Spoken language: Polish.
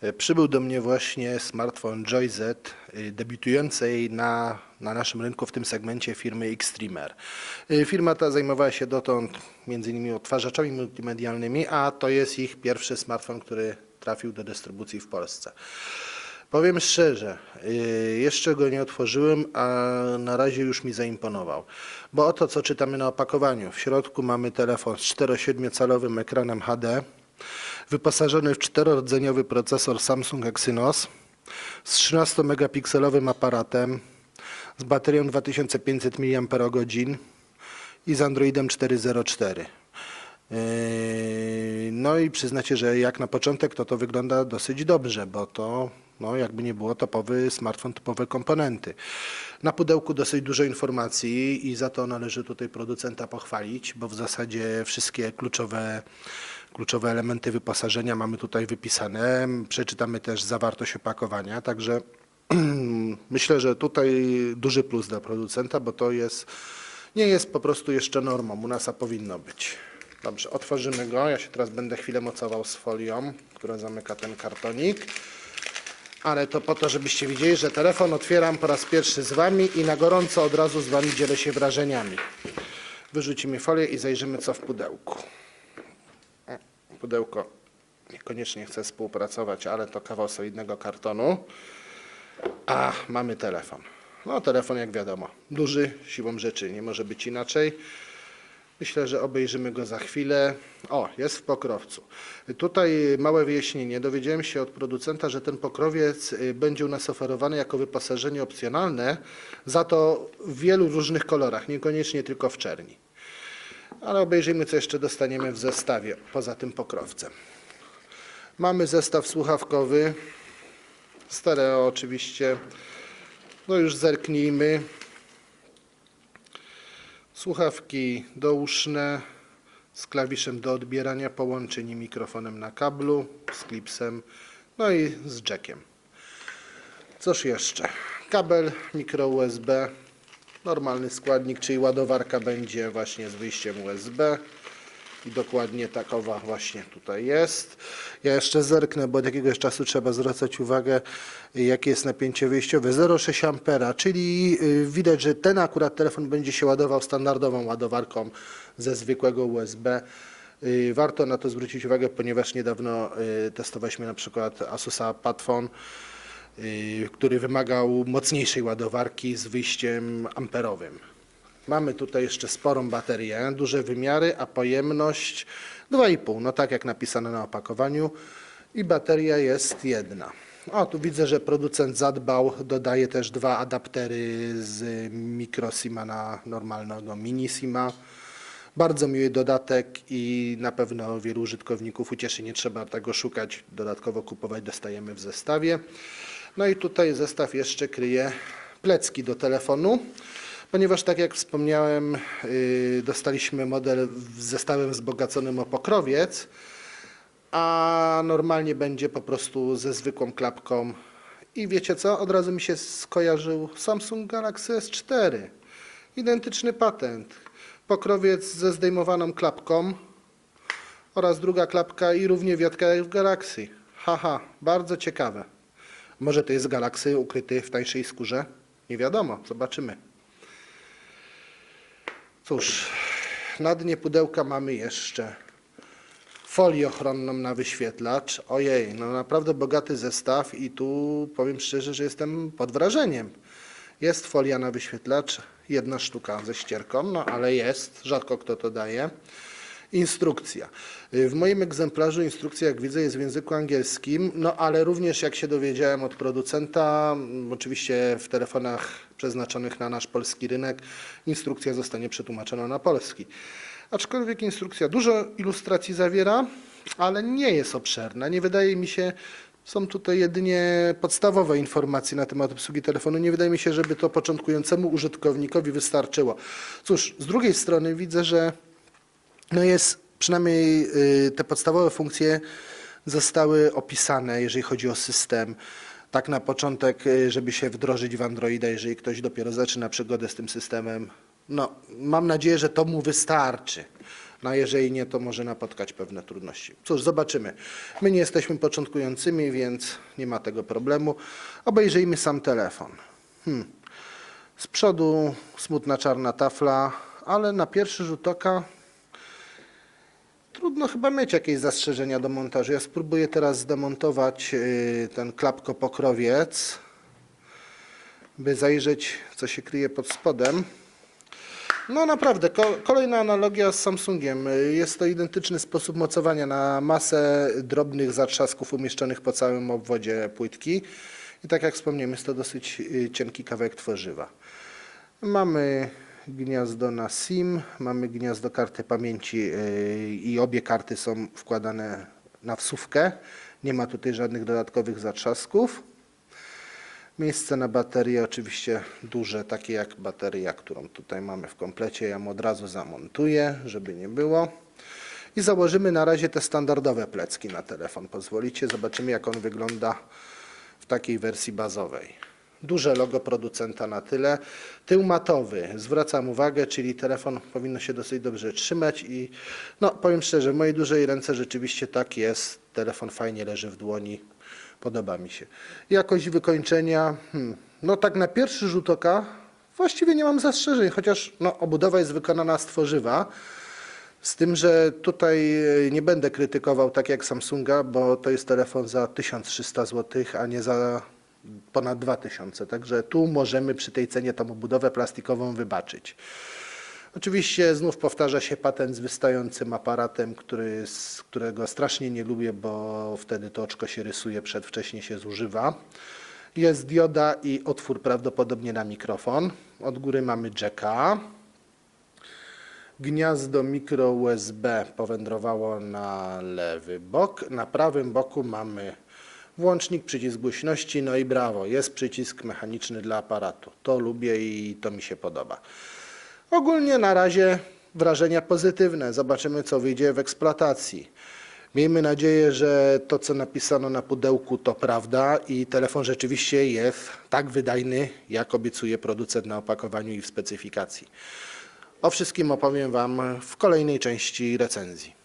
E, Przybył do mnie właśnie smartfon Joy Z, y, debiutującej na, na naszym rynku w tym segmencie firmy Xtreamer. Y, Firma ta zajmowała się dotąd m.in. odtwarzaczami multimedialnymi, a to jest ich pierwszy smartfon, który trafił do dystrybucji w Polsce. Powiem szczerze, jeszcze go nie otworzyłem, a na razie już mi zaimponował. Bo oto co czytamy na opakowaniu. W środku mamy telefon z 4,7-calowym ekranem HD, wyposażony w czterorodzeniowy procesor Samsung Exynos z 13-megapikselowym aparatem, z baterią 2500 mAh i z Androidem 4.0.4. Yy, No i przyznacie, że jak na początek to to wygląda dosyć dobrze, bo to no jakby nie było topowy smartfon, topowe komponenty. Na pudełku dosyć dużo informacji i za to należy tutaj producenta pochwalić, bo w zasadzie wszystkie kluczowe, kluczowe elementy wyposażenia mamy tutaj wypisane. Przeczytamy też zawartość opakowania, także myślę, że tutaj duży plus dla producenta, bo to jest, nie jest po prostu jeszcze normą, u nas a powinno być. Dobrze, otworzymy go. Ja się teraz będę chwilę mocował z folią, która zamyka ten kartonik. Ale to po to, żebyście widzieli, że telefon otwieram po raz pierwszy z Wami i na gorąco od razu z Wami dzielę się wrażeniami. Wyrzucimy folię i zajrzymy, co w pudełku. Pudełko niekoniecznie chce współpracować, ale to kawał solidnego kartonu. A, mamy telefon. No, telefon jak wiadomo, duży, siłą rzeczy, nie może być inaczej. Myślę, że obejrzymy go za chwilę. O, jest w pokrowcu. Tutaj małe wyjaśnienie. Dowiedziałem się od producenta, że ten pokrowiec y, będzie u nas oferowany jako wyposażenie opcjonalne, za to w wielu różnych kolorach, niekoniecznie tylko w czerni. Ale obejrzyjmy, co jeszcze dostaniemy w zestawie, poza tym pokrowcem. Mamy zestaw słuchawkowy, stereo oczywiście. No już zerknijmy. Słuchawki douszne z klawiszem do odbierania połączeń i mikrofonem na kablu, z klipsem, no i z jackiem. Cóż jeszcze? Kabel mikro USB, normalny składnik, czyli ładowarka będzie właśnie z wyjściem USB. I dokładnie takowa właśnie tutaj jest. Ja jeszcze zerknę, bo od jakiegoś czasu trzeba zwracać uwagę, jakie jest napięcie wyjściowe. 0,6 A, czyli y, widać, że ten akurat telefon będzie się ładował standardową ładowarką ze zwykłego USB. Y, Warto na to zwrócić uwagę, ponieważ niedawno y, testowaliśmy na przykład Asusa Padfone, y, który wymagał mocniejszej ładowarki z wyjściem amperowym. Mamy tutaj jeszcze sporą baterię, duże wymiary, a pojemność 2,5, no tak jak napisane na opakowaniu. I bateria jest jedna. O, tu widzę, że producent zadbał, dodaje też dwa adaptery z micro SIMa na normalnego mini SIMa. Bardzo miły dodatek i na pewno wielu użytkowników ucieszy. Nie trzeba tego szukać, dodatkowo kupować dostajemy w zestawie. No i tutaj zestaw jeszcze kryje plecki do telefonu, ponieważ tak jak wspomniałem, yy, dostaliśmy model w zestawem wzbogaconym o pokrowiec, a normalnie będzie po prostu ze zwykłą klapką. I wiecie co? Od razu mi się skojarzył Samsung Galaxy S4. Identyczny patent. Pokrowiec ze zdejmowaną klapką oraz druga klapka i równie wiatka jak w Galaxy. Haha, bardzo ciekawe. Może to jest Galaxy ukryty w tańszej skórze? Nie wiadomo, zobaczymy. Cóż, na dnie pudełka mamy jeszcze folię ochronną na wyświetlacz. Ojej, no naprawdę bogaty zestaw i tu powiem szczerze, że jestem pod wrażeniem. Jest folia na wyświetlacz, jedna sztuka ze ścierką, no ale jest, rzadko kto to daje. Instrukcja. Y, W moim egzemplarzu instrukcja, jak widzę, jest w języku angielskim, no ale również jak się dowiedziałem od producenta, m, oczywiście w telefonach przeznaczonych na nasz polski rynek, instrukcja zostanie przetłumaczona na polski. Aczkolwiek instrukcja dużo ilustracji zawiera, ale nie jest obszerna. Nie wydaje mi się, są tutaj jedynie podstawowe informacje na temat obsługi telefonu. Nie wydaje mi się, żeby to początkującemu użytkownikowi wystarczyło. Cóż, z drugiej strony widzę, że no jest przynajmniej y, te podstawowe funkcje zostały opisane, jeżeli chodzi o system. Tak na początek, y, żeby się wdrożyć w Androida, jeżeli ktoś dopiero zaczyna przygodę z tym systemem. No, mam nadzieję, że to mu wystarczy. No jeżeli nie, to może napotkać pewne trudności. Cóż, zobaczymy. My nie jesteśmy początkującymi, więc nie ma tego problemu. Obejrzyjmy sam telefon. Hmm. Z przodu smutna czarna tafla, ale na pierwszy rzut oka trudno chyba mieć jakieś zastrzeżenia do montażu. Ja spróbuję teraz zdemontować yy, ten klapkopokrowiec, by zajrzeć, co się kryje pod spodem. No naprawdę, ko- kolejna analogia z Samsungiem. Y, Jest to identyczny sposób mocowania na masę drobnych zatrzasków umieszczonych po całym obwodzie płytki. I tak jak wspomniałem, jest to dosyć y, cienki kawałek tworzywa. Mamy gniazdo na SIM, mamy gniazdo karty pamięci yy, i obie karty są wkładane na wsówkę. Nie ma tutaj żadnych dodatkowych zatrzasków. Miejsce na baterię oczywiście duże, takie jak bateria, którą tutaj mamy w komplecie. Ja ją od razu zamontuję, żeby nie było. I założymy na razie te standardowe plecki na telefon. Pozwolicie, zobaczymy jak on wygląda w takiej wersji bazowej. Duże logo producenta na tyle. Tył matowy, zwracam uwagę, czyli telefon powinno się dosyć dobrze trzymać i no powiem szczerze, w mojej dużej ręce rzeczywiście tak jest. Telefon fajnie leży w dłoni, podoba mi się. Jakość wykończenia, hmm, no tak na pierwszy rzut oka właściwie nie mam zastrzeżeń, chociaż no, obudowa jest wykonana z tworzywa. Z tym, że tutaj e, nie będę krytykował tak jak Samsunga, bo to jest telefon za 1300 zł, a nie za ponad 2000. Także tu możemy przy tej cenie tą obudowę plastikową wybaczyć. Oczywiście znów powtarza się patent z wystającym aparatem, który, z którego strasznie nie lubię, bo wtedy to oczko się rysuje, przedwcześnie się zużywa. Jest dioda i otwór prawdopodobnie na mikrofon. Od góry mamy jacka. Gniazdo mikro USB powędrowało na lewy bok. Na prawym boku mamy włącznik, przycisk głośności, no i brawo, jest przycisk mechaniczny dla aparatu. To lubię i to mi się podoba. Ogólnie na razie wrażenia pozytywne. Zobaczymy, co wyjdzie w eksploatacji. Miejmy nadzieję, że to, co napisano na pudełku, to prawda i telefon rzeczywiście jest tak wydajny, jak obiecuje producent na opakowaniu i w specyfikacji. O wszystkim opowiem Wam w kolejnej części recenzji.